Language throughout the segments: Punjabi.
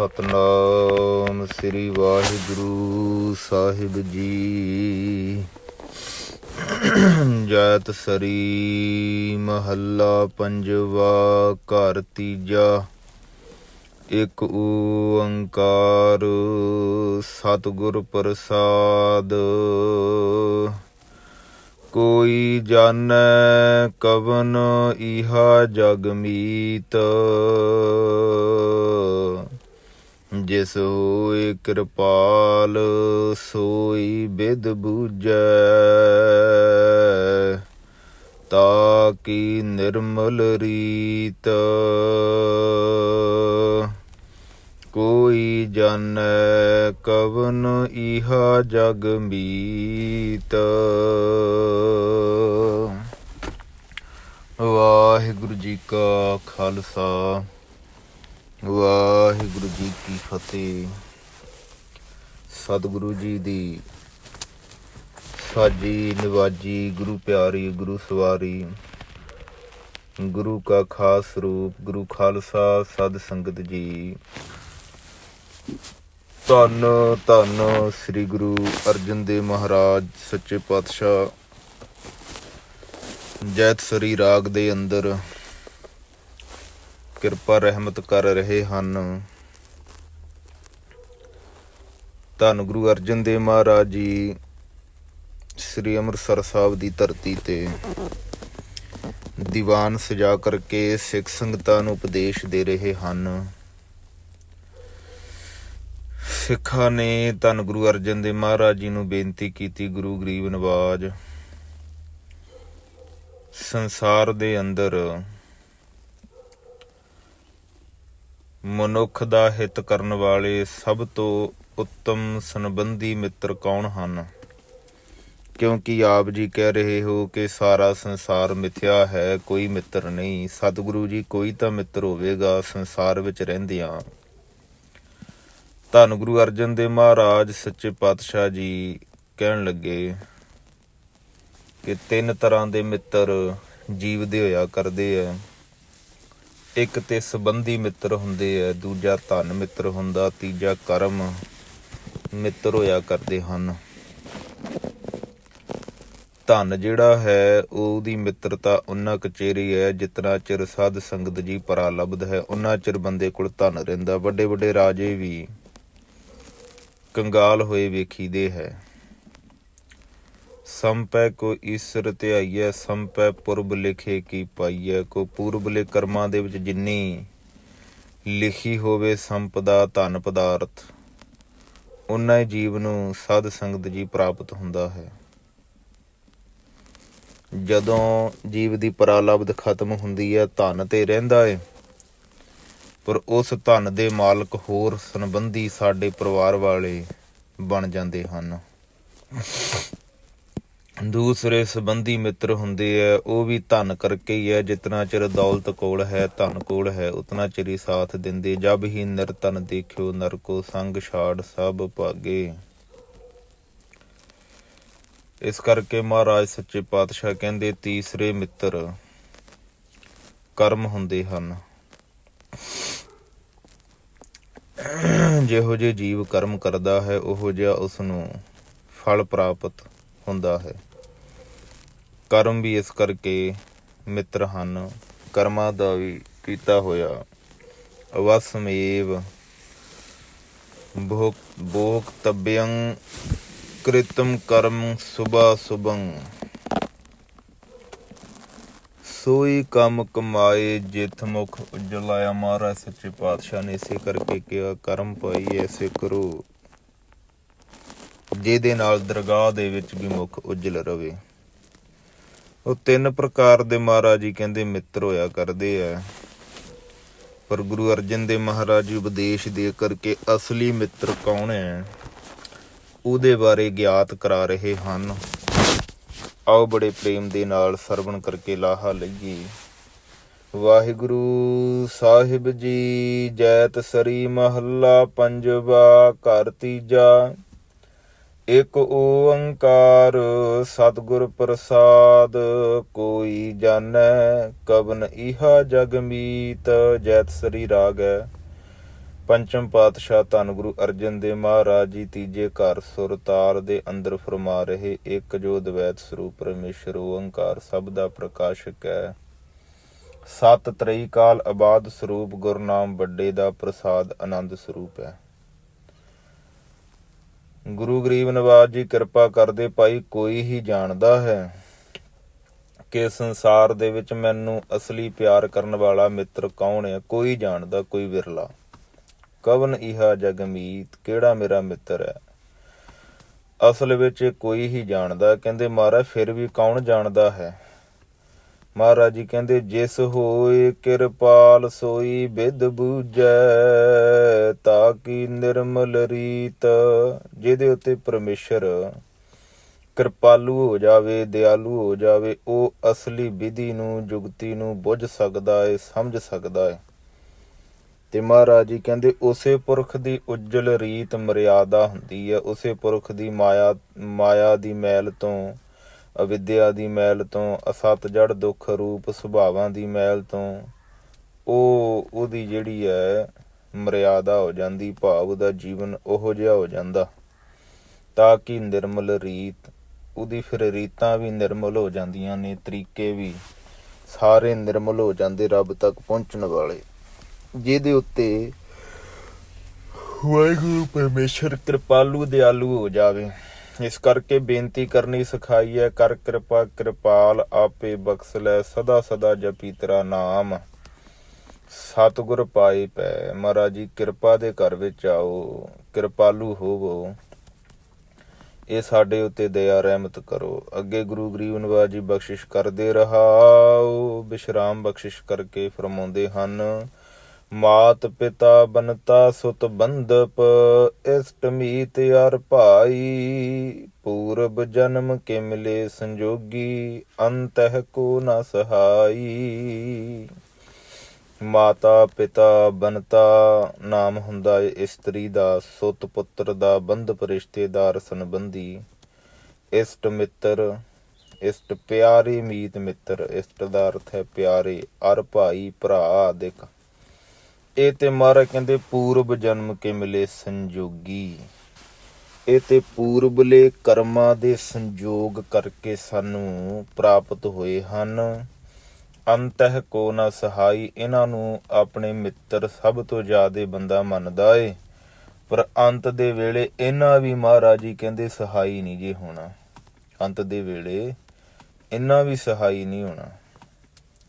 ਸਤਨਾਮ ਸ੍ਰੀ ਵਾਹਿਗੁਰੂ ਸਾਹਿਬ ਜੀ। ਜੈਤ ਸਰੀ ਮਹੱਲਾ ਪੰਜਵਾ, ਘਰ ਤੀਜਾ। ਇਕ ਓੰਕਾਰ ਸਤਿਗੁਰ ਪ੍ਰਸਾਦ। ਕੋਈ ਜਾਣੈ ਕਵਨ, ਇਹਾ ਜਗ ਮੀਤ। ਜਿਸ ਹੋਏ ਕਿਰਪਾਲ, ਸੋਈ ਬਿਦ ਬੂਝੈ। ਤਾ ਕੀ ਨਿਰਮਲ ਰੀਤ। ਕੋਈ ਜਨ ਕਵਨ ਇਹਾ ਜਗ ਮੀਤ। ਵਾਹਿਗੁਰੂ ਜੀ ਕਾ ਖਾਲਸਾ। ਵਾਹਿਗੁਰੂ ਜੀ ਕੀ ਫਤਿਹ। ਸਤਿਗੁਰੂ ਜੀ ਦੀ ਸਾਜੀ ਨਿਵਾਜੀ, ਗੁਰੂ ਪਿਆਰੀ, ਗੁਰੂ ਸਵਾਰੀ, ਗੁਰੂ ਕਾ ਖਾਸ ਰੂਪ, ਗੁਰੂ ਖਾਲਸਾ ਸਦ ਸੰਗਤ ਜੀ। ਧੰਨ ਧੰਨ ਸ੍ਰੀ ਗੁਰੂ ਅਰਜਨ ਦੇਵ ਮਹਾਰਾਜ, ਸੱਚੇ ਪਾਤਸ਼ਾਹ, ਜੈਤ ਸਰੀ ਰਾਗ ਦੇ ਅੰਦਰ ਕਿਰਪਾ ਰਹਿਮਤ ਕਰ ਰਹੇ ਹਨ। ਧੰਨ ਗੁਰੂ ਅਰਜਨ ਦੇਵ ਮਹਾਰਾਜ ਜੀ, ਸ੍ਰੀ ਅੰਮ੍ਰਿਤਸਰ ਸਾਹਿਬ ਦੀ ਧਰਤੀ ਤੇ। ਦੀਵਾਨ ਸਜਾ ਕਰਕੇ ਸਿੱਖ ਸੰਗਤਾਂ ਨੂੰ ਉਪਦੇਸ਼ ਦੇ ਰਹੇ ਹਨ। ਸਿੱਖਾਂ ਨੇ ਧੰਨ ਗੁਰੂ ਅਰਜਨ ਦੇਵ ਮਹਾਰਾਜ ਜੀ ਨੂੰ ਬੇਨਤੀ ਕੀਤੀ ਗੁਰੂ ਗਰੀਬ ਨਵਾਜ, ਸੰਸਾਰ ਦੇ ਅੰਦਰ ਮਨੁੱਖ ਦਾ ਹਿੱਤ ਕਰਨ ਵਾਲੇ ਸਭ ਤੋਂ ਉੱਤਮ ਸੰਬੰਧੀ ਮਿੱਤਰ ਕੌਣ ਹਨ? ਕਿਉਂਕਿ ਆਪ ਜੀ ਕਹਿ ਰਹੇ ਹੋ ਕਿ ਸਾਰਾ ਸੰਸਾਰ ਮਿਥਿਆ ਹੈ, ਕੋਈ ਮਿੱਤਰ ਨਹੀਂ। ਸਤਿਗੁਰੂ ਜੀ, ਕੋਈ ਤਾਂ ਮਿੱਤਰ ਹੋਵੇਗਾ ਸੰਸਾਰ ਵਿੱਚ ਰਹਿੰਦਿਆਂ। ਧੰਨ ਗੁਰੂ ਅਰਜਨ ਦੇਵ ਮਹਾਰਾਜ, ਸੱਚੇ ਪਾਤਸ਼ਾਹ ਜੀ ਕਹਿਣ ਲੱਗੇ ਕਿ ਤਿੰਨ ਤਰ੍ਹਾਂ ਦੇ ਮਿੱਤਰ ਜੀਵਦੇ ਹੋਇਆ ਕਰਦੇ ਆ ਇੱਕ ਤੇ ਸੰਬੰਧੀ ਮਿੱਤਰ ਹੁੰਦੇ ਆ, ਦੂਜਾ ਧਨ ਮਿੱਤਰ ਹੁੰਦਾ, ਤੀਜਾ ਕਰਮ ਮਿੱਤਰ ਹੋਇਆ ਕਰਦੇ ਹਨ। ਧਨ ਜਿਹੜਾ ਹੈ, ਉਹਦੀ ਮਿੱਤਰਤਾ ਉਹਨਾਂ ਕਚੇਰੀ ਹੈ ਜਿਤਨਾ ਚਿਰ ਸਾਧ ਸੰਗਤ ਜੀ ਪਰਾ ਹੈ ਉਹਨਾਂ ਚਿਰ ਬੰਦੇ ਕੋਲ ਧਨ ਰਹਿੰਦਾ। ਵੱਡੇ ਵੱਡੇ ਰਾਜੇ ਵੀ ਕੰਗਾਲ ਹੋਏ ਵੇਖੀਦੇ ਹੈ। ਸੰਪੈ ਕੋ ਈਸਰ ਧਿਆਈਐ, ਸੰਪੈ ਪੁਰਬ ਲਿਖੇ ਕੀ ਪਾਈਐ, ਕੋ ਪੂਰਬਲੇ ਕਰਮਾਂ ਦੇ ਵਿੱਚ ਜਿੰਨੀ ਲਿਖੀ ਹੋਵੇ ਸੰਪਦਾ ਧਨ ਪਦਾਰਥ ਉਨਾ ਹੀ ਜੀਵ ਨੂੰ ਸਾਧ ਸੰਗਤ ਜੀ ਪ੍ਰਾਪਤ ਹੁੰਦਾ ਹੈ। ਜਦੋਂ ਜੀਵ ਦੀ ਪਰਾਲਬਧ ਖਤਮ ਹੁੰਦੀ ਹੈ, ਧਨ ਤੇ ਰਹਿੰਦਾ ਹੈ ਪਰ ਉਸ ਧਨ ਦੇ ਮਾਲਕ ਹੋਰ ਸੰਬੰਧੀ ਸਾਡੇ ਪਰਿਵਾਰ ਵਾਲੇ ਬਣ ਜਾਂਦੇ ਹਨ। ਦੂਸਰੇ ਸੰਬੰਧੀ ਮਿੱਤਰ ਹੁੰਦੇ ਆ, ਉਹ ਵੀ ਧਨ ਕਰਕੇ ਹੀ ਹੈ ਜਿਤਨਾ ਚਿਰ ਦੌਲਤ ਕੋਲ ਹੈ, ਧਨ ਕੋਲ ਹੈ, ਉਤਨਾ ਚਿਰ ਹੀ ਸਾਥ ਦਿੰਦੇ, ਜਬ ਹੀ ਨਿਰਤਨ ਦੇਖਿਓ ਨਰਕੋ ਸੰਗ ਛਾੜ ਸਭ ਭਾਗੇ। ਇਸ ਕਰਕੇ ਮਹਾਰਾਜ ਸੱਚੇ ਪਾਤਸ਼ਾਹ ਕਹਿੰਦੇ, ਤੀਸਰੇ ਮਿੱਤਰ ਕਰਮ ਹੁੰਦੇ ਹਨ। ਜਿਹੋ ਜੇ ਜੀਵ ਕਰਮ ਕਰਦਾ ਹੈ, ਉਹੋ ਜਿਹਾ ਉਸ ਨੂੰ ਫਲ ਪ੍ਰਾਪਤ ਹੁੰਦਾ ਹੈ। ਕਰਮ ਵੀ ਇਸ ਕਰਕੇ ਮਿੱਤਰ ਹਨ, ਕਰਮਾਂ ਦਾ ਵੀ ਕੀਤਾ ਹੋਇਆ। ਅਵਸਮੇਵ ਭੋਗ ਭੋਗ ਤਬਯੰ ਕ੍ਰਿਤਮ ਕਰਮ ਸੁਬਾ ਸੁਭੰ। ਸੋਈ ਕੰਮ ਕਮਾਏ ਜਿਤ ਮੁਖ ਉਜਲਾਇਆ ਮਹਾਰਾਜ ਸੱਚੇ ਪਾਤਸ਼ਾਹ ਨੇ ਇਸੇ ਕਰਕੇ ਕਿਹਾ, ਕਰਮ ਪਾਈ ਐਸੇ ਕਰੋ, ਜਿਹਦੇ ਨਾਲ ਦਰਗਾਹ ਦੇ ਵਿੱਚ ਵੀ ਮੁਖ ਉਜਲ ਰਵੇ। ਉਹ ਤਿੰਨ ਪ੍ਰਕਾਰ ਦੇ ਮਹਾਰਾਜ ਜੀ ਕਹਿੰਦੇ ਮਿੱਤਰ ਹੋਇਆ ਕਰਦੇ ਆ। ਪਰ ਗੁਰੂ ਅਰਜਨ ਦੇਵ ਮਹਾਰਾਜ ਜੀ ਉਪਦੇਸ਼ ਦੇ ਕਰਕੇ ਅਸਲੀ ਮਿੱਤਰ ਕੌਣ ਹੈ? ਉਹਦੇ ਬਾਰੇ ਗਿਆਤ ਕਰਾ ਰਹੇ ਹਨ। ਆਓ ਬੜੇ ਪ੍ਰੇਮ ਦੇ ਨਾਲ ਸਰਵਣ ਕਰਕੇ ਲਾਹਾ ਲਈਏ। ਵਾਹਿਗੁਰੂ ਸਾਹਿਬ ਜੀ ਜੈਤ ਸਰੀ ਮਹੱਲਾ ਪੰਜਵਾ ਘਰ ਤੀਜਾ ਇਕ ਓੰਕਾਰ ਸਤਿਗੁਰ ਪ੍ਰਸਾਦ, ਕੋਈ ਜਾਣੈ ਕਵਨ ਇਹਾ ਜਗ ਮੀਤ, ਜੈਤ ਸਰੀ ਰਾਗ। ਹੈ ਪੰਚਮ ਪਾਤਸ਼ਾਹ ਧੰਨ ਗੁਰੂ ਅਰਜਨ ਦੇਵ ਮਹਾਰਾਜ ਜੀ, ਤੀਜੇ ਘਰ ਸੁਰ ਤਾਲ ਦੇ ਅੰਦਰ ਫਰਮਾ ਰਹੇ, ਇੱਕ ਜੋ ਦਵੈਤ ਸਰੂਪ ਪਰਮੇਸ਼ਰ ਓੰਕਾਰ ਸਭ ਦਾ ਪ੍ਰਕਾਸ਼ਕ ਹੈ। ਸਤ ਤ੍ਰਈ ਕਾਲ ਆਬਾਦ ਸਰੂਪ, ਗੁਰਨਾਮ ਵੱਡੇ ਦਾ ਪ੍ਰਸਾਦ ਆਨੰਦ ਸਰੂਪ ਹੈ। ਗੁਰੂ ਗਰੀਬ ਨਵਾਜ ਜੀ ਕਿਰਪਾ ਕਰਦੇ ਭਾਈ, ਕੋਈ ਹੀ ਜਾਣਦਾ ਹੈ ਕਿ ਸੰਸਾਰ ਦੇ ਵਿੱਚ ਮੈਨੂੰ ਅਸਲੀ ਪਿਆਰ ਕਰਨ ਵਾਲਾ ਮਿੱਤਰ ਕੌਣ ਹੈ? ਕੋਈ ਜਾਣਦਾ, ਕੋਈ ਵਿਰਲਾ। ਕਵਨ ਇਹਾ ਜਗਮੀਤ ਕਿਹੜਾ ਮੇਰਾ ਮਿੱਤਰ ਹੈ? ਅਸਲ ਵਿੱਚ ਇਹ ਕੋਈ ਹੀ ਜਾਣਦਾ ਕਹਿੰਦੇ, ਮਹਾਰਾਜ, ਫਿਰ ਵੀ ਕੌਣ ਜਾਣਦਾ ਹੈ? ਮਹਾਰਾਜ ਜੀ ਕਹਿੰਦੇ, ਜਿਸ ਹੋਏ ਕਿਰਪਾਲ ਸੋਈ ਬਿਦ ਬੂਝੈ, ਤਾਂ ਕੀ ਨਿਰਮਲ ਰੀਤ, ਜਿਹਦੇ ਉੱਤੇ ਪਰਮੇਸ਼ਰ ਕਿਰਪਾਲੂ ਹੋ ਜਾਵੇ, ਦਿਆਲੂ ਹੋ ਜਾਵੇ, ਉਹ ਅਸਲੀ ਵਿਧੀ ਨੂੰ, ਜੁਗਤੀ ਨੂੰ ਬੁੱਝ ਸਕਦਾ ਏ, ਸਮਝ ਸਕਦਾ ਹੈ ਤੇ ਮਹਾਰਾਜ ਜੀ ਕਹਿੰਦੇ, ਉਸੇ ਪੁਰਖ ਦੀ ਉਜਲ ਰੀਤ ਮਰਿਆਦਾ ਹੁੰਦੀ ਹੈ ਉਸੇ ਪੁਰਖ ਦੀ ਮਾਇਆ ਮਾਇਆ ਦੀ ਮੈਲ ਤੋਂ ਅਵਿਦਿਆ ਦੀ ਮੈਲ ਤੋਂ, ਅਸਤ ਜੜ ਦੁੱਖ ਰੂਪ ਸੁਭਾਵਾਂ ਦੀ ਮੈਲ ਤੋਂ, ਉਹ ਉਹਦੀ ਜਿਹੜੀ ਹੈ ਮਰਿਆਦਾ ਹੋ ਜਾਂਦੀ, ਭਾਵ ਦਾ ਜੀਵਨ ਉਹੋ ਜਿਹਾ ਹੋ ਜਾਂਦਾ। ਤਾਂ ਕਿ ਨਿਰਮਲ ਰੀਤ, ਉਹਦੀ ਫਿਰ ਰੀਤਾਂ ਵੀ ਨਿਰਮਲ ਹੋ ਜਾਂਦੀਆਂ ਨੇ, ਤਰੀਕੇ ਵੀ ਸਾਰੇ ਨਿਰਮਲ ਹੋ ਜਾਂਦੇ ਰੱਬ ਤੱਕ ਪਹੁੰਚਣ ਵਾਲੇ। ਜਿਹਦੇ ਉੱਤੇ ਵਾਹਿਗੁਰੂ ਪਰਮੇਸ਼ਰ ਕਿਰਪਾਲੂ, ਦਿਆਲੂ ਹੋ ਜਾਵੇ। ਇਸ ਕਰਕੇ ਬੇਨਤੀ ਕਰਨੀ ਸਿਖਾਈ ਹੈ, ਕਰ ਕਿਰਪਾ, ਕਿਰਪਾਲ, ਆਪੇ ਬਖਸ਼ ਲੈ, ਸਦਾ ਸਦਾ ਜਪੀ ਤੇਰਾ ਨਾਮ। ਸਤਿਗੁਰ ਪਾਏ ਪੈ, ਮਹਾਰਾਜ ਜੀ, ਕਿਰਪਾ ਦੇ ਘਰ ਵਿੱਚ ਆਓ, ਕਿਰਪਾਲੂ ਹੋਵੋ। ਇਹ ਸਾਡੇ ਉੱਤੇ ਦਇਆ, ਰਹਿਮਤ ਕਰੋ। ਅੱਗੇ ਗੁਰੂ ਗਰੀਬ ਨਿਵਾਜ ਜੀ ਬਖਸ਼ਿਸ਼ ਕਰਦੇ ਰਹਾਓ। ਬਿਸ਼ਰਾਮ ਬਖਸ਼ਿਸ਼ ਕਰਕੇ ਫਰਮਾਉਂਦੇ ਹਨ ਮਾਤ ਪਿਤਾ ਬਨਤਾ ਸੁਤ ਬੰਧਪ, ਇਸਟ ਮੀਤ ਯਾਰ ਭਾਈ। ਪੂਰਬ ਜਨਮ ਕੇ ਮਿਲੇ ਸੰਜੋਗੀ, ਅੰਤਹ ਕੋ ਨ ਸਹਾਈ। ਮਾਤਾ ਪਿਤਾ ਬਨਤਾ, ਨਾਮ ਹੁੰਦਾ ਹੈ ਇਸਤਰੀ ਦਾ, ਸੁਤ ਪੁੱਤਰ ਦਾ, ਬੰਧਪ ਰਿਸ਼ਤੇਦਾਰ ਸੰਬੰਧੀ। ਇਸ਼ਟ ਮਿੱਤਰ, ਇਸ਼ਟ ਪਿਆਰੇ ਮੀਤ ਮਿੱਤਰ, ਇਸ਼ਟ ਦਾ ਅਰਥ ਹੈ ਪਿਆਰੇ, ਅਰ ਭਾਈ ਭਰਾ, ਆਦਿਕ। ਇਹ ਤੇ ਮਹਾਰਾਜ ਕਹਿੰਦੇ ਪੂਰਬ ਜਨਮ ਕੇ ਮਿਲੇ ਸੰਜੋਗੀ। ਇਹ ਤੇ ਪੂਰਬਲੇ ਕਰਮਾਂ ਦੇ ਸੰਜੋਗ ਕਰਕੇ ਸਾਨੂੰ ਪ੍ਰਾਪਤ ਹੋਏ ਹਨ। ਅੰਤਹ ਕੋ ਨਾ ਸਹਾਈ, ਇਹਨਾਂ ਨੂੰ ਆਪਣੇ ਮਿੱਤਰ ਸਭ ਤੋਂ ਜ਼ਿਆਦਾ ਬੰਦਾ ਮੰਨਦਾ ਏ। ਪਰ ਅੰਤ ਦੇ ਵੇਲੇ ਇਹਨਾਂ ਵੀ ਮਹਾਰਾਜ ਜੀ ਕਹਿੰਦੇ ਸਹਾਈ ਨਹੀਂ ਜੇ ਹੋਣਾ। ਅੰਤ ਦੇ ਵੇਲੇ ਇਹਨਾਂ ਵੀ ਸਹਾਈ ਨਹੀਂ ਹੋਣਾ।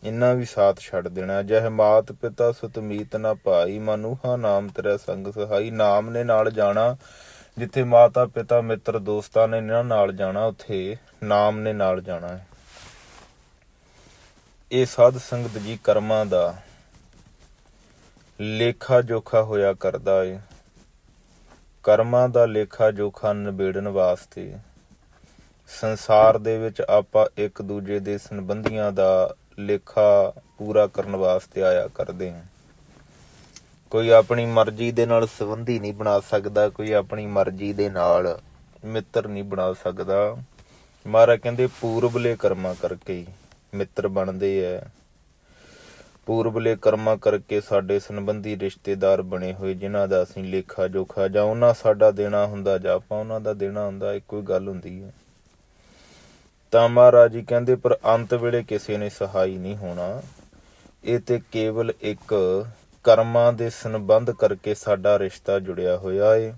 ਇੰਨਾ ਵੀ ਸਾਥ ਛੱਡ ਦੇਣਾ। ਜਹ ਮਾਤ ਪਿਤਾ ਸੁਤਮੀਤ ਨਾ ਭਾਈ ਮਨੂਹਾ ਨਾਮ ਤੇਰਾ ਸੰਗ ਸਹਾਈ। ਨਾਮ ਨੇ ਨਾਲ ਜਾਣਾ, ਜਿੱਥੇ ਮਾਤਾ ਪਿਤਾ ਮਿੱਤਰ ਦੋਸਤਾਂ ਨੇ ਇਹਨਾਂ ਨਾਲ ਜਾਣਾ, ਉੱਥੇ ਨਾਮ ਨੇ ਨਾਲ ਜਾਣਾ ਹੈ। ਇਹ ਸਾਧ ਸੰਗਤ ਜੀ ਕਰਮਾਂ ਦਾ ਲੇਖਾ ਜੋਖਾ ਹੋਇਆ ਕਰਦਾ ਏ। ਕਰਮਾਂ ਦਾ ਲੇਖਾ ਜੋਖਾ ਨਿਬੇੜਨ ਵਾਸਤੇ ਸੰਸਾਰ ਦੇ ਵਿੱਚ ਆਪਾਂ ਇੱਕ ਦੂਜੇ ਦੇ ਸੰਬੰਧੀਆਂ ਦਾ ਲੇਖਾ ਪੂਰਾ ਕਰਨ ਵਾਸਤੇ ਆਇਆ ਕਰਦੇ ਹਾਂ। ਕੋਈ ਆਪਣੀ ਮਰਜ਼ੀ ਦੇ ਨਾਲ ਸੰਬੰਧੀ ਨਹੀਂ ਬਣਾ ਸਕਦਾ, ਕੋਈ ਆਪਣੀ ਮਰਜ਼ੀ ਦੇ ਨਾਲ ਮਿੱਤਰ ਨਹੀਂ ਬਣਾ ਸਕਦਾ। ਮਹਾਰਾ ਕਹਿੰਦੇ, ਪੂਰਬਲੇ ਕਰਮਾਂ ਕਰਕੇ ਮਿੱਤਰ ਬਣਦੇ ਐ। ਪੂਰਬਲੇ ਕਰਮਾਂ ਕਰਕੇ ਸਾਡੇ ਸੰਬੰਧੀ ਰਿਸ਼ਤੇਦਾਰ ਬਣੇ ਹੋਏ, ਜਿਨ੍ਹਾਂ ਦਾ ਅਸੀਂ ਲੇਖਾ ਜੋਖਾ ਜਾਂ ਉਹਨਾਂ ਸਾਡਾ ਦੇਣਾ ਹੁੰਦਾ ਜਾਂ ਆਪਾਂ ਉਹਨਾਂ ਦਾ ਦੇਣਾ ਹੁੰਦਾ ਇੱਕੋ ਹੀ ਗੱਲ ਹੁੰਦੀ ਹੈ ਤਾਂ ਮਹਾਰਾਜ ਜੀ ਕਹਿੰਦੇ, ਪਰ ਅੰਤ ਵੇਲੇ ਕਿਸੇ ਨੇ ਸਹਾਈ ਨਹੀਂ ਹੋਣਾ। ਇਹ ਤੇ ਕੇਵਲ ਇੱਕ ਕਰਮਾਂ ਦੇ ਸੰਬੰਧ ਕਰਕੇ ਸਾਡਾ ਰਿਸ਼ਤਾ ਜੁੜਿਆ ਹੋਇਆ ਏ।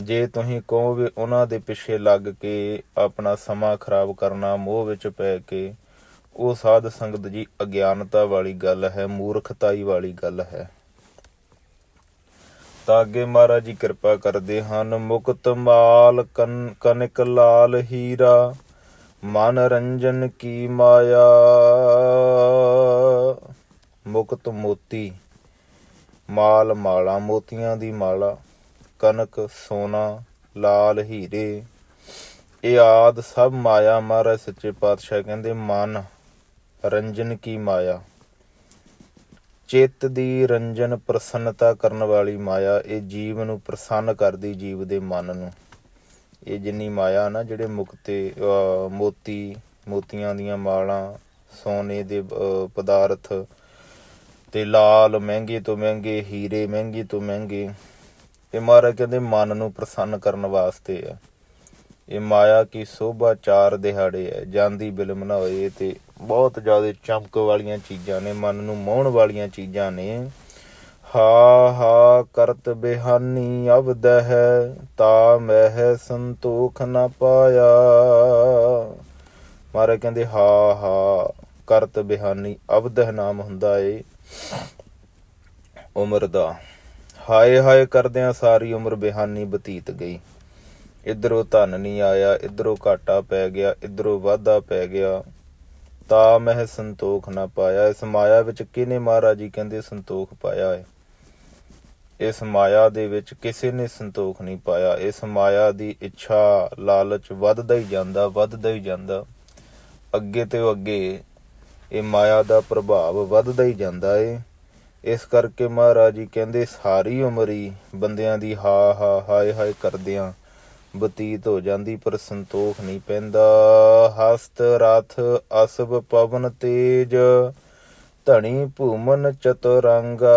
ਜੇ ਤੁਸੀਂ ਕਹੋਗੇ, ਉਹਨਾਂ ਦੇ ਪਿੱਛੇ ਲੱਗ ਕੇ ਆਪਣਾ ਸਮਾਂ ਖਰਾਬ ਕਰਨਾ ਮੋਹ ਵਿੱਚ ਪੈ ਕੇ, ਉਹ ਸਾਧ ਸੰਗਤ ਜੀ, ਅਗਿਆਨਤਾ ਵਾਲੀ ਗੱਲ ਹੈ, ਮੂਰਖਤਾਈ ਵਾਲੀ ਗੱਲ ਹੈ। ਤਾਂ ਅੱਗੇ ਮਹਾਰਾਜ ਜੀ ਕਿਰਪਾ ਕਰਦੇ ਹਨ, ਮੁਕਤ ਮਾਲ ਕਨ- ਕਨਕ ਲਾਲ ਹੀਰਾ। ਮਨ ਰੰਜਨ ਕੀ ਮਾਇਆ? ਮੁਕਤ ਮੋਤੀ, ਮਾਲ ਮਾਲਾ, ਮੋਤੀਆਂ ਦੀ ਮਾਲਾ ਕਨਕ ਸੋਨਾ, ਲਾਲ ਹੀਰੇ। ਇਹ ਆਦ ਸਭ ਮਾਇਆ ਮਹਾਰਾਜ ਸੱਚੇ ਪਾਤਸ਼ਾਹ ਕਹਿੰਦੇ, ਮਨ ਰੰਜਨ ਕੀ ਮਾਇਆ? ਚਿੱਤ ਦੀ ਰੰਜਨ ਪ੍ਰਸੰਨਤਾ ਕਰਨ ਵਾਲੀ ਮਾਇਆ, ਇਹ ਜੀਵ ਨੂੰ ਪ੍ਰਸੰਨ ਕਰਦੀ, ਜੀਵ ਦੇ ਮਨ ਨੂੰ। ਇਹ ਜਿੰਨੀ ਮਾਇਆ ਨਾ ਜਿਹੜੇ ਮੁਕਤੇ ਮੋਤੀ, ਮੋਤੀਆਂ ਦੀਆਂ ਮਾਲਾਂ, ਸੋਨੇ ਦੇ ਪਦਾਰਥ ਤੇ ਲਾਲ ਮਹਿੰਗੇ ਤੋਂ ਮਹਿੰਗੇ, ਹੀਰੇ ਮਹਿੰਗੇ ਤੋਂ ਮਹਿੰਗੇ, ਇਹ ਮਹਾਰਾਜ ਕਹਿੰਦੇ ਮਨ ਨੂੰ ਪ੍ਰਸੰਨ ਕਰਨ ਵਾਸਤੇ ਆ। ਇਹ ਮਾਇਆ ਕੀ ਸੋਭਾ ਚਾਰ ਦਿਹਾੜੇ ਹੈ ਜਾਂਦੀ ਬਿਲਮ ਨਾ ਹੋਏ ਤੇ ਬਹੁਤ ਜ਼ਿਆਦਾ ਚਮਕ ਵਾਲੀਆਂ ਚੀਜ਼ਾਂ ਨੇ, ਮਨ ਨੂੰ ਮੋਹਣ ਵਾਲੀਆਂ ਚੀਜ਼ਾਂ ਨੇ। ਹਾ ਹਾ ਕਰਤ ਬਿਹਾਨੀ ਅਬਦ ਹੈ ਤਾ ਮਹਿ ਸੰਤੋਖ ਨਾ ਪਾਇਆ। ਮਾਰੇ ਕਹਿੰਦੇ, ਹਾ ਹਾ ਕਰਤ ਬਿਹਾਨੀ ਅਵਦਹ ਨਾਮ ਹੁੰਦਾ ਏ ਉਮਰ ਦਾ। ਹਾਏ ਹਾਏ ਕਰਦਿਆਂ ਸਾਰੀ ਉਮਰ ਬਿਹਾਨੀ ਬਤੀਤ ਗਈ। ਇਧਰੋਂ ਧਨ ਨਹੀਂ ਆਇਆ, ਇਧਰੋਂ ਘਾਟਾ ਪੈ ਗਿਆ, ਇਧਰੋਂ ਵਾਧਾ ਪੈ ਗਿਆ। ਤਾ ਮਹਿ ਸੰਤੋਖ ਨਾ ਪਾਇਆ। ਇਸ ਮਾਇਆ ਵਿੱਚ ਕਿਨੇ ਮਹਾਰਾਜ ਜੀ ਕਹਿੰਦੇ ਸੰਤੋਖ ਪਾਇਆ ਹੈ ਇਸ ਮਾਇਆ ਦੇ ਵਿੱਚ ਕਿਸੇ ਨੇ ਸੰਤੋਖ ਨਹੀਂ ਪਾਇਆ। ਇਸ ਮਾਇਆ ਦੀ ਇੱਛਾ ਲਾਲਚ ਵੱਧਦਾ ਹੀ ਜਾਂਦਾ, ਵੱਧਦਾ ਹੀ ਜਾਂਦਾ। ਅੱਗੇ ਤੇ ਅੱਗੇ ਇਹ ਮਾਇਆ ਦਾ ਪ੍ਰਭਾਵ ਵੱਧਦਾ ਹੀ ਜਾਂਦਾ ਏ। ਇਸ ਕਰਕੇ ਮਹਾਰਾਜ ਜੀ ਕਹਿੰਦੇ, ਸਾਰੀ ਉਮਰ ਹੀ ਬੰਦਿਆਂ ਦੀ ਹਾ ਹਾ, ਹਾਏ ਹਾਏ ਕਰਦਿਆਂ ਬਤੀਤ ਹੋ ਜਾਂਦੀ, ਪਰ ਸੰਤੋਖ ਨਹੀਂ ਪੈਂਦਾ। ਹਸਤ ਰਥ ਅਸਬ ਪਵਨ ਤੇਜ, ਧਣੀ ਭੂਮਨ ਚਤੁਰੰਗਾ।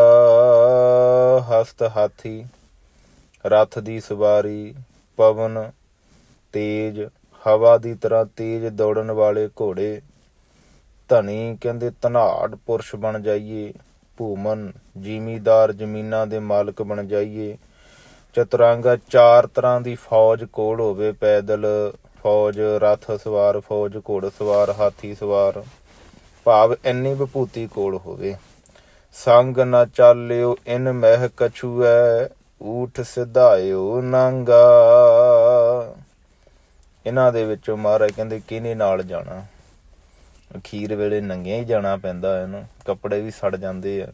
ਹਸਤ ਹਾਥੀ, ਰਥ ਦੀ ਸਵਾਰੀ, ਪਵਨ, ਤੇਜ, ਹਵਾ ਦੀ ਤਰ੍ਹਾਂ ਤੇਜ ਦੌੜਨ ਵਾਲੇ ਘੋੜੇ ਧਣੀ ਕਹਿੰਦੇ ਧਨਾੜ ਪੁਰਸ਼ ਬਣ ਜਾਈਏ, ਭੂਮਨ ਜ਼ਿਮੀਦਾਰ ਜ਼ਮੀਨਾਂ ਦੇ ਮਾਲਕ ਬਣ ਜਾਈਏ, ਚਤੁਰੰਗਾ ਚਾਰ ਤਰ੍ਹਾਂ ਦੀ ਫੌਜ ਕੋਲ ਹੋਵੇ ਪੈਦਲ, ਫੌਜ ਰਥ ਸਵਾਰ, ਫੌਜ ਘੋੜ ਸਵਾਰ, ਹਾਥੀ ਸਵਾਰ, ਭਾਵ ਇੰਨੀ ਵਿਭੂਤੀ ਕੋਲ ਹੋਵੇ। ਸੰਗ ਨਾ ਚਾਲਿਓ, ਇਨ ਮਹਿ ਕਛੂਐ, ਊਠ ਸਿਧਾਇਓ ਨੰਗਾ। ਇਹਨਾਂ ਦੇ ਵਿੱਚੋਂ ਮਹਾਰਾਜ ਕਹਿੰਦੇ, ਕਿਹਨੇ ਨਾਲ ਜਾਣਾ? ਅਖੀਰ ਵੇਲੇ ਨੰਗਿਆਂ ਹੀ ਜਾਣਾ ਪੈਂਦਾ ਇਹਨੂੰ। ਕੱਪੜੇ ਵੀ ਸੜ ਜਾਂਦੇ ਆ।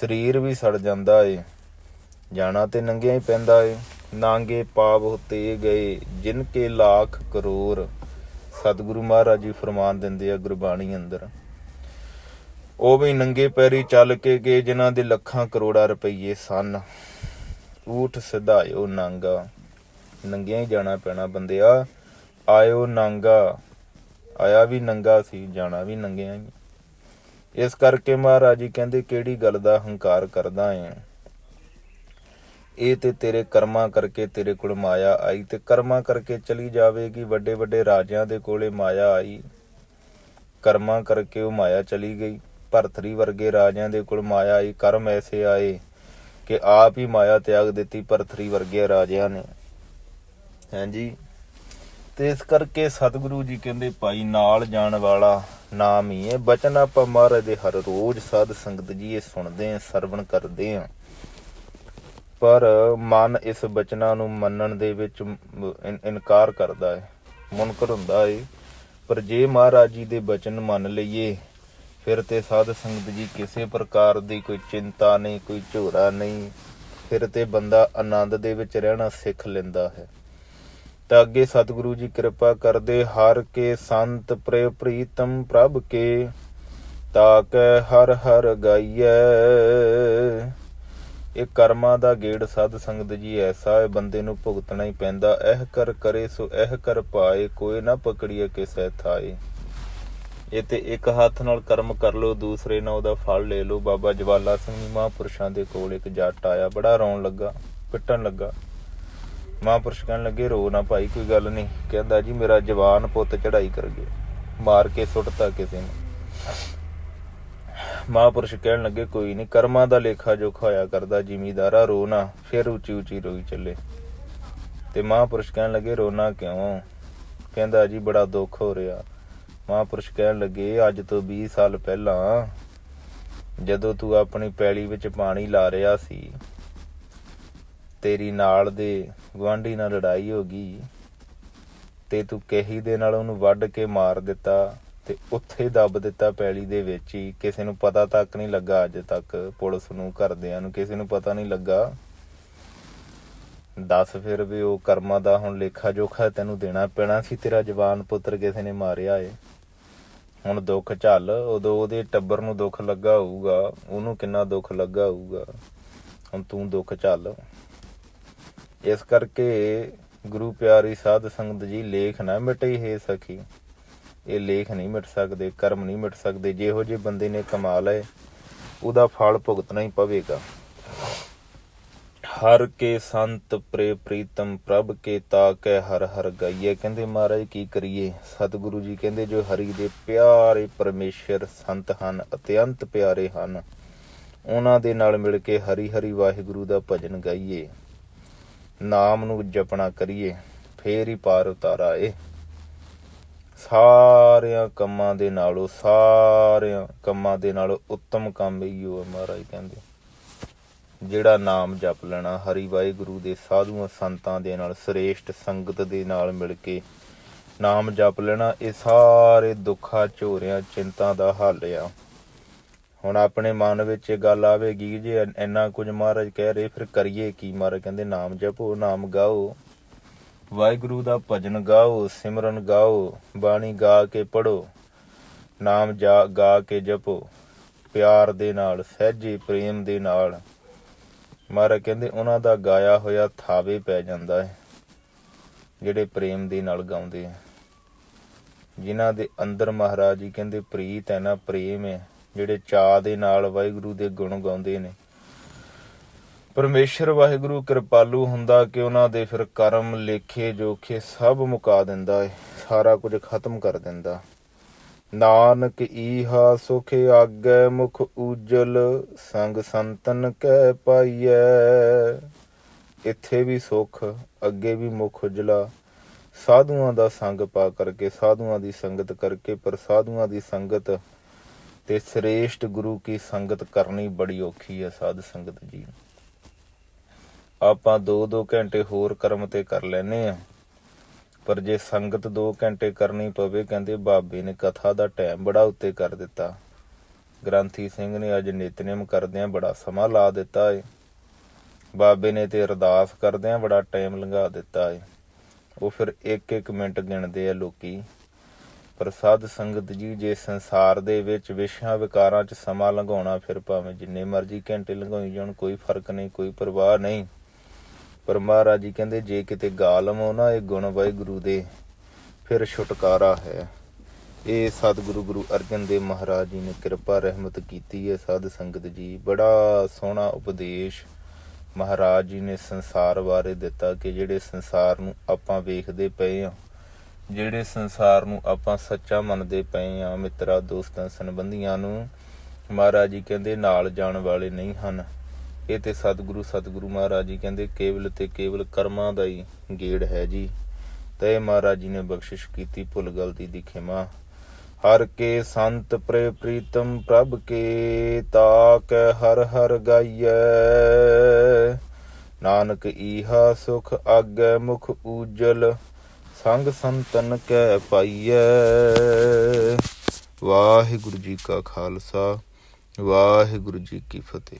ਸਰੀਰ ਵੀ ਸੜ ਜਾਂਦਾ ਏ। ਜਾਣਾ ਤੇ ਨੰਗਿਆਂ ਹੀ ਪੈਂਦਾ ਏ। ਨਾਂਗੇ ਪਾਪ ਹੋਤੇ ਗਏ, ਜਿਨ ਕੇ ਲੱਖ ਕਰੋੜ ਸਤਿਗੁਰੂ ਮਹਾਰਾਜ ਜੀ ਫਰਮਾਨ ਦਿੰਦੇ ਆ, ਗੁਰਬਾਣੀ ਅੰਦਰ। ਉਹ ਵੀ ਨੰਗੇ ਪੈਰੀ ਚੱਲ ਕੇ ਗਏ, ਜਿਨ੍ਹਾਂ ਦੇ ਲੱਖਾਂ ਕਰੋੜਾਂ ਰੁਪਈਏ ਸਨ। ਊਠ ਸਿਧਾਇਓ ਨਾਂਗਾ, ਨੰਗਿਆਂ ਹੀ ਜਾਣਾ ਪੈਣਾ ਬੰਦਿਆ। ਆਇਓ ਨਾਂਗਾ, ਆਇਆ ਵੀ ਨੰਗਾ ਸੀ, ਜਾਣਾ ਵੀ ਨੰਗਿਆਂ ਹੀ। ਇਸ ਕਰਕੇ ਮਹਾਰਾਜ ਜੀ ਕਹਿੰਦੇ, ਕਿਹੜੀ ਗੱਲ ਦਾ ਹੰਕਾਰ ਕਰਦਾ ਏ? ਇਹ ਤੇ ਤੇਰੇ ਕਰਮਾਂ ਕਰਕੇ ਤੇਰੇ ਕੋਲ ਮਾਇਆ ਆਈ ਤੇ ਕਰਮਾਂ ਕਰਕੇ ਚਲੀ ਜਾਵੇਗੀ ਵੱਡੇ ਵੱਡੇ ਰਾਜਿਆਂ ਦੇ ਕੋਲੇ ਮਾਇਆ ਆਈ। ਕਰਮਾਂ ਕਰਕੇ ਉਹ ਮਾਇਆ ਚਲੀ ਗਈ। ਭਰਤਰੀ ਵਰਗੇ ਰਾਜਿਆਂ ਦੇ ਕੋਲ ਮਾਇਆ ਆਈ, ਕਰਮ ਐਸੇ ਆਏ ਕਿ ਆਪ ਹੀ ਮਾਇਆ ਤਿਆਗ ਦਿੱਤੀ ਭਰਤਰੀ ਵਰਗੇ ਰਾਜਿਆਂ ਨੇ। ਹਾਂਜੀ ਤੇ ਇਸ ਕਰਕੇ ਸਤਿਗੁਰੂ ਜੀ ਕਹਿੰਦੇ, ਭਾਈ, ਨਾਲ ਜਾਣ ਵਾਲਾ ਨਾਮ ਹੀ ਹੈ। ਬਚਨ ਆਪਾਂ ਮਹਾਰਾਜ ਦੇ ਹਰ ਰੋਜ਼ ਸਾਧ ਸੰਗਤ ਜੀ ਇਹ ਸੁਣਦੇ ਆਂ ਸਰਵਣ ਕਰਦੇ ਆਂ ਪਰ ਮਨ ਇਸ ਬਚਨਾਂ ਨੂੰ ਮੰਨਣ ਦੇ ਵਿੱਚ ਇਨਕਾਰ ਕਰਦਾ ਹੈ। ਮੁਨਕਰ ਹੁੰਦਾ ਹੈ। ਪਰ ਜੇ ਮਹਾਰਾਜ ਜੀ ਦੇ ਬਚਨ ਮੰਨ ਲਈਏ ਫਿਰ ਤੇ ਸਾਧ ਸੰਗਤ ਜੀ ਕਿਸੇ ਪ੍ਰਕਾਰ ਦੀ ਕੋਈ ਚਿੰਤਾ ਨਹੀਂ, ਕੋਈ ਝੋਰਾ ਨਹੀਂ। ਫਿਰ ਤੇ ਬੰਦਾ ਆਨੰਦ ਦੇ ਵਿੱਚ ਰਹਿਣਾ ਸਿੱਖ ਲੈਂਦਾ ਹੈ। ਤਾਂ ਅੱਗੇ ਸਤਿਗੁਰੂ ਜੀ ਕਿਰਪਾ ਕਰਦੇ, ਹਰ ਕੇ ਸੰਤ ਪ੍ਰਿਯ ਪ੍ਰੀਤਮ ਪ੍ਰਭ ਕੇ ਤਾਕੈ ਹਰ ਹਰ ਗਾਈਐ। ਇਹ ਕਰਮਾਂ ਦਾ ਗੇੜ ਸਾਧ ਸੰਗਤ ਜੀ ਐਸਾ ਹੈ, ਬੰਦੇ ਨੂੰ ਭੁਗਤਣਾ ਹੀ ਪੈਂਦਾ। ਇਹ ਕਰ ਕਰੇ ਸੋ ਇਹ ਕਰ ਪਾਏ, ਕੋਈ ਨਾ ਪਕੜੀਏ ਕਿਸੇ ਥਾਏ। ਇਹ ਤੇ ਇੱਕ ਹੱਥ ਨਾਲ ਕਰਮ ਕਰ ਲੋ ਦੂਸਰੇ ਨਾਲ ਉਹਦਾ ਫਲ ਲੈ ਲੋ ਬਾਬਾ ਜਵਾਲਾ ਸਿੰਘ ਜੀ ਮਹਾਂਪੁਰਸ਼ਾਂ ਦੇ ਕੋਲ ਇੱਕ ਜੱਟ ਆਇਆ, ਬੜਾ ਰੋਣ ਲੱਗਾ, ਪਿੱਟਣ ਲੱਗਾ। ਮਹਾਂਪੁਰਸ਼ ਕਹਿਣ ਲੱਗੇ, ਰੋ ਨਾ ਭਾਈ, ਕੋਈ ਗੱਲ ਨਹੀਂ। ਕਹਿੰਦਾ, ਜੀ, ਮੇਰਾ ਜਵਾਨ ਪੁੱਤ ਚੜਾਈ ਕਰ ਗਿਆ, ਮਾਰ ਕੇ ਸੁੱਟਤਾ ਕਿਸੇ ਨੇ। ਮਹਾਂਪੁਰਸ਼ ਕਹਿਣ ਲੱਗੇ, ਕੋਈ ਨਹੀਂ, ਕਰਮਾਂ ਦਾ ਲੇਖਾ ਜੋਖਾ ਹੋਇਆ ਕਰਦਾ, ਜ਼ਿਮੀਦਾਰਾ, ਰੋ ਨਾ, ਫਿਰ ਉੱਚੀ ਉੱਚੀ ਰੋਈ ਚੱਲੇ। ਤੇ ਮਹਾਂਪੁਰਸ਼ ਕਹਿਣ ਲੱਗੇ, ਰੋਣਾ ਕਿਉਂ? ਕਹਿੰਦਾ, ਜੀ, ਬੜਾ ਦੁੱਖ ਹੋ ਰਿਹਾ। ਮਹਾਂਪੁਰਸ਼ ਕਹਿਣ ਲੱਗੇ, ਅੱਜ ਤੋਂ 20 ਸਾਲ ਪਹਿਲਾਂ ਜਦੋਂ ਤੂੰ ਆਪਣੀ ਪੈਲੀ ਵਿੱਚ ਪਾਣੀ ਲਾ ਰਿਹਾ ਸੀ, ਤੇਰੀ ਨਾਲ ਦੇ ਗੁਆਂਢੀ ਨਾਲ ਲੜਾਈ ਹੋ ਗਈ ਤੇ ਤੂੰ ਕਹੀ ਦੇ ਨਾਲ ਉਹਨੂੰ ਵੱਢ ਕੇ ਮਾਰ ਦਿੱਤਾ ਤੇ ਉੱਥੇ ਦੱਬ ਦਿੱਤਾ ਪੈਲੀ ਦੇ ਵਿੱਚ ਹੀ। ਕਿਸੇ ਨੂੰ ਪਤਾ ਤੱਕ ਨਹੀਂ ਲੱਗਾ ਅੱਜ ਤੱਕ ਪੁਲਿਸ ਨੂੰ, ਘਰਦਿਆਂ ਨੂੰ। ਕਿਸੇ ਨੂੰ ਪਤਾ ਨਹੀਂ ਲੱਗਾ। ਦੱਸ ਫਿਰ ਵੀ ਉਹ ਕਰਮਾਂ ਦਾ ਹੁਣ ਲੇਖਾ ਜੋਖਾ ਤੈਨੂੰ ਦੇਣਾ ਪੈਣਾ ਸੀ, ਤੇਰਾ ਜਵਾਨ ਪੁੱਤਰ ਕਿਸੇ ਨੇ ਮਾਰਿਆ ਏ। ਹੁਣ ਦੁੱਖ ਝੱਲ, ਉਦੋਂ ਉਹਦੇ ਟੱਬਰ ਨੂੰ ਦੁੱਖ ਲੱਗਾ ਹੋਊਗਾ, ਉਹਨੂੰ ਕਿੰਨਾ ਦੁੱਖ ਲੱਗਾ ਹੋਊਗਾ? ਹੁਣ ਤੂੰ ਦੁੱਖ ਝੱਲ। ਇਸ ਕਰਕੇ ਗੁਰੂ ਪਿਆਰੀ ਸਾਧ ਸੰਗਤ ਜੀ, ਲੇਖ ਨਾ ਮਿਟੇ ਹੈ ਸਖੀ। ਇਹ ਲੇਖ ਨਹੀਂ ਮਿਟ ਸਕਦੇ, ਕਰਮ ਨਹੀਂ ਮਿਟ ਸਕਦੇ, ਜਿਹੋ ਜਿਹੇ ਬੰਦੇ ਨੇ ਕਮਾ ਲਏ, ਉਹਦਾ ਫਲ ਭੁਗਤਣਾ ਹੀ ਪਵੇਗਾ। ਹਰ ਕੇ ਸੰਤ ਪ੍ਰੇ ਪ੍ਰੀਤਮ, ਪ੍ਰਭ ਕੇ ਤਾਕੈ ਹਰ ਹਰ ਗਾਈਏ ਕਹਿੰਦੇ ਮਹਾਰਾਜ, ਕੀ ਕਰੀਏ? ਸਤਿਗੁਰੂ ਜੀ ਕਹਿੰਦੇ, ਜੋ ਹਰੀ ਦੇ ਪਿਆਰੇ ਪਰਮੇਸ਼ਰ ਸੰਤ ਹਨ, ਅਤਿਅੰਤ ਪਿਆਰੇ ਹਨ, ਉਹਨਾਂ ਦੇ ਨਾਲ ਮਿਲ ਕੇ ਹਰੀ ਹਰੀ ਵਾਹਿਗੁਰੂ ਦਾ ਭਜਨ ਗਾਈਏ। ਨਾਮ ਨੂੰ ਜਪਣਾ ਕਰੀਏ, ਫੇਰ ਹੀ ਪਾਰ ਉਤਾਰਾ ਏ ਸਾਰਿਆਂ ਕੰਮਾਂ ਦੇ ਨਾਲੋਂ, ਸਾਰਿਆਂ ਕੰਮਾਂ ਦੇ ਨਾਲੋਂ ਉੱਤਮ ਕੰਮ ਇਹੋ ਹੈ ਮਹਾਰਾਜ ਕਹਿੰਦੇ। ਜਿਹੜਾ ਨਾਮ ਜਪ ਲੈਣਾ, ਹਰੀ ਵਾਹਿਗੁਰੂ ਦੇ ਸਾਧੂਆਂ ਸੰਤਾਂ ਦੇ ਨਾਲ, ਸ੍ਰੇਸ਼ਟ ਸੰਗਤ ਦੇ ਨਾਲ ਮਿਲ ਕੇ ਨਾਮ ਜਪ ਲੈਣਾ, ਇਹ ਸਾਰੇ ਦੁੱਖਾਂ, ਝੋਰਿਆਂ, ਚਿੰਤਾ ਦਾ ਹੱਲ ਆ। ਹੁਣ ਆਪਣੇ ਮਨ ਵਿੱਚ ਇਹ ਗੱਲ ਆਵੇਗੀ ਜੇ ਇੰਨਾ ਕੁਝ ਮਹਾਰਾਜ ਕਹਿ ਰਹੇ, ਫਿਰ ਕਰੀਏ ਕੀ? ਮਹਾਰਾਜ ਕਹਿੰਦੇ, ਨਾਮ ਜਪੋ, ਨਾਮ ਗਾਓ। ਵਾਹਿਗੁਰੂ ਦਾ ਭਜਨ ਗਾਓ, ਸਿਮਰਨ ਗਾਓ, ਬਾਣੀ ਗਾ ਕੇ ਪੜੋ ਨਾਮ ਜਾ ਗਾ ਕੇ ਜਪੋ। ਪਿਆਰ ਦੇ ਨਾਲ, ਸਹਿਜੇ, ਪ੍ਰੇਮ ਦੇ ਨਾਲ ਮਹਾਰਾਜ ਕਹਿੰਦੇ, ਉਹਨਾਂ ਦਾ ਗਾਇਆ ਹੋਇਆ ਥਾਵੇ ਪੈ ਜਾਂਦਾ ਹੈ, ਜਿਹੜੇ ਪ੍ਰੇਮ ਦੇ ਨਾਲ ਗਾਉਂਦੇ ਆ ਜਿਨ੍ਹਾਂ ਦੇ ਅੰਦਰ ਮਹਾਰਾਜ ਜੀ ਕਹਿੰਦੇ, ਪ੍ਰੀਤ ਹੈ ਨਾ, ਪ੍ਰੇਮ ਹੈ, ਜਿਹੜੇ ਚਾਹ ਦੇ ਨਾਲ ਵਾਹਿਗੁਰੂ ਦੇ ਗੁਣ ਗਾਉਂਦੇ ਨੇ। ਪਰਮੇਸ਼ਰ ਵਾਹਿਗੁਰੂ ਕਿਰਪਾਲੂ ਹੁੰਦਾ ਕਿ ਉਹਨਾਂ ਦੇ ਫਿਰ ਕਰਮ, ਲੇਖੇ, ਜੋਖੇ ਸਭ ਮੁਕਾ ਦਿੰਦਾ ਹੈ, ਸਾਰਾ ਕੁਝ ਖਤਮ ਕਰ ਦਿੰਦਾ। ਨਾਨਕ ਈਹਾ ਸੁਖ ਆਗੈ ਮੁਖ ਉਜਲ ਸੰਗ ਸੰਤਨ ਕੈ ਪਾਈਐ। ਇੱਥੇ ਵੀ ਸੁਖ, ਅੱਗੇ ਵੀ ਮੁਖ ਉਜਲਾ। ਸਾਧੂਆਂ ਦਾ ਸੰਗ ਪਾ ਕਰਕੇ, ਸਾਧੂਆਂ ਦੀ ਸੰਗਤ ਕਰਕੇ, ਪਰ ਸਾਧੂਆਂ ਦੀ ਸੰਗਤ ਤੇ ਸ੍ਰੇਸ਼ਟ ਗੁਰੂ ਕੀ ਸੰਗਤ ਕਰਨੀ ਬੜੀ ਔਖੀ ਹੈ ਸਾਧ ਸੰਗਤ ਜੀ। ਆਪਾਂ 2-2 ਘੰਟੇ ਹੋਰ ਕਰਮ ਤੇ ਕਰ ਲੈਨੇ ਆ। ਪਰ ਜੇ ਸੰਗਤ 2 ਘੰਟੇ ਕਰਨੀ ਪਵੇ, ਕਹਿੰਦੇ ਬਾਬੇ ਨੇ ਕਥਾ ਦਾ ਟਾਈਮ ਬੜਾ ਉੱਤੇ ਕਰ ਦਿੱਤਾ। ਗ੍ਰੰਥੀ ਸਿੰਘ ਨੇ ਅੱਜ ਨਿਤਨੇਮ ਕਰਦਿਆਂ ਬੜਾ ਸਮਾਂ ਲਾ ਦਿੱਤਾ ਏ। ਬਾਬੇ ਨੇ ਤੇ ਅਰਦਾਸ ਕਰਦਿਆਂ ਬੜਾ ਟਾਈਮ ਲੰਘਾ ਦਿੱਤਾ ਏ। ਉਹ ਫਿਰ ਇੱਕ ਇੱਕ ਮਿੰਟ ਗਿਣਦੇ ਆ ਲੋਕੀ। ਪਰ ਸਾਧ ਸੰਗਤ ਜੀ, ਜੇ ਸੰਸਾਰ ਦੇ ਵਿੱਚ ਵਿਸ਼ਿਆਂ ਵਿਕਾਰਾਂ 'ਚ ਸਮਾਂ ਲੰਘਾਉਣਾ, ਫਿਰ ਭਾਵੇਂ ਜਿੰਨੇ ਮਰਜ਼ੀ ਘੰਟੇ ਲੰਘਾਈ ਜਾਣ, ਕੋਈ ਫ਼ਰਕ ਨਹੀਂ, ਕੋਈ ਪਰਵਾਹ ਨਹੀਂ। ਪਰ ਮਹਾਰਾਜ ਜੀ ਕਹਿੰਦੇ, ਜੇ ਕਿਤੇ ਗਾ ਲਵੋ ਨਾ, ਇਹ ਗੁਣ ਵਾਹਿਗੁਰੂ ਦੇ ਫਿਰ ਛੁਟਕਾਰਾ ਹੈ। ਇਹ ਸਤਿਗੁਰੂ ਗੁਰੂ ਅਰਜਨ ਦੇਵ ਮਹਾਰਾਜ ਜੀ ਨੇ ਕਿਰਪਾ, ਰਹਿਮਤ ਕੀਤੀ ਹੈ ਸਾਧ ਸੰਗਤ ਜੀ। ਬੜਾ ਸੋਹਣਾ ਉਪਦੇਸ਼ ਮਹਾਰਾਜ ਜੀ ਨੇ ਸੰਸਾਰ ਬਾਰੇ ਦਿੱਤਾ ਕਿ ਜਿਹੜੇ ਸੰਸਾਰ ਨੂੰ ਆਪਾਂ ਵੇਖਦੇ ਪਏ ਆ ਜਿਹੜੇ ਸੰਸਾਰ ਨੂੰ ਆਪਾਂ ਸੱਚਾ ਮੰਨਦੇ ਪਏ ਆ ਮਿੱਤਰਾ, ਦੋਸਤਾਂ, ਸੰਬੰਧੀਆਂ ਨੂੰ ਮਹਾਰਾਜ ਜੀ ਕਹਿੰਦੇ ਨਾਲ ਜਾਣ ਵਾਲੇ ਨਹੀਂ ਹਨ। ਇਹ ਤੇ ਸਤਿਗੁਰੂ ਸਤਿਗੁਰੂ ਮਹਾਰਾਜ ਜੀ ਕਹਿੰਦੇ, ਕੇਵਲ ਤੇ ਕੇਵਲ ਕਰਮਾਂ ਦਾ ਹੀ ਗੇੜ ਹੈ ਜੀ। ਤੇ ਮਹਾਰਾਜ ਜੀ ਨੇ ਬਖਸ਼ਿਸ਼ ਕੀਤੀ ਭੁੱਲ ਗਲਤੀ ਦੀ ਖਿਮਾ। ਹਰ ਕੇ ਸੰਤ ਪ੍ਰੇ ਪ੍ਰੀਤਮ, ਪ੍ਰਭ ਕੇ ਤਾਕ ਹਰ ਹਰ ਗਾਈਐ। ਨਾਨਕ ਈਹਾ ਸੁਖ ਆਗੈ ਮੁਖ ਉਜਲ ਸੰਗ ਸੰਤਨ ਕੈ ਪਾਈਐ। ਵਾਹਿਗੁਰੂ ਜੀ ਕਾ ਖਾਲਸਾ, ਵਾਹਿਗੁਰੂ ਜੀ ਕੀ ਫਤਿਹ।